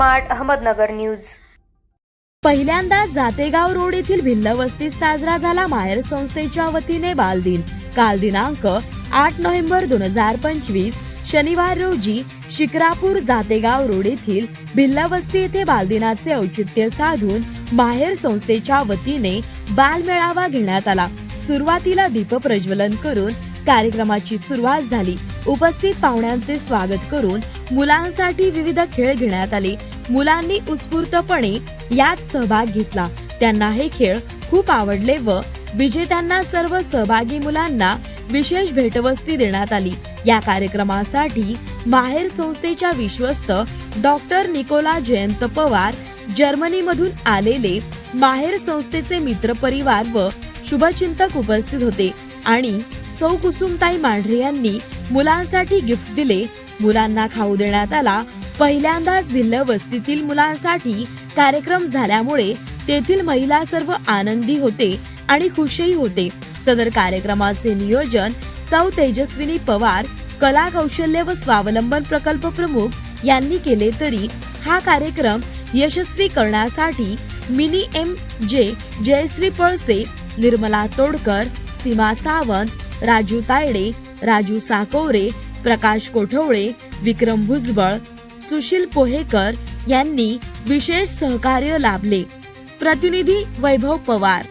Smart Ahmednagar news. पहिल्यांदा Jategaon road येथील भिल्ल वस्तीत साजरा झाला माहेर संस्थेच्या वतीने बालदिन. काल दिनांक आठ नोव्हेंबर दोन हजार पंचवीस शनिवार रोजी शिक्रापूर जातेगाव रोड येथील भिल्ल वस्ती येथे बालदिनाचे औचित्य साधून माहेर संस्थेच्या वतीने बालमेळावा घेण्यात आला. सुरुवातीला दीप प्रज्वलन करून कार्यक्रमाची सुरुवात झाली. उपस्थित पाहुण्यांचे स्वागत करून मुलांसाठी विविध खेळ घेण्यात आले. मुलांनी उत्स्फूर्तपणे यात सहभाग घेतला. त्यांना हे खेळ खूप आवडले व विजेत्यांना सर्व सहभागी मुलांना विशेष भेटवस्ती देण्यात आली. या कार्यक्रमासाठी माहेर संस्थेच्या विश्वस्त डॉक्टर निकोला जयंत पवार जर्मनीमधून आलेले माहेर संस्थेचे मित्रपरिवार व शुभचिंतक उपस्थित होते आणि सौ कुसुमताई मांढरे यांनी मुलांसाठी गिफ्ट दिले मुलांना खाऊ देण्यात आला. पहिल्यांदाच भिल्ल वस्तीतील मुलांसाठी कार्यक्रम झाल्यामुळे तेथील महिला सर्व आनंदी होते आणि खुशही होते. सदर कार्यक्रमाचे नियोजन सौ तेजस्विनी पवार कला कौशल्य व स्वावलंबन प्रकल्प प्रमुख यांनी केले तरी हा कार्यक्रम यशस्वी करण्यासाठी मिनी एम जे जयश्री पळसे निर्मला तोडकर सीमा सावंत राजू तायडे राजू साकोरे प्रकाश कोठवळे विक्रम भुजबळ सुशील पोहेकर यांनी विशेष सहकार्य लाभले. प्रतिनिधी वैभव पवार.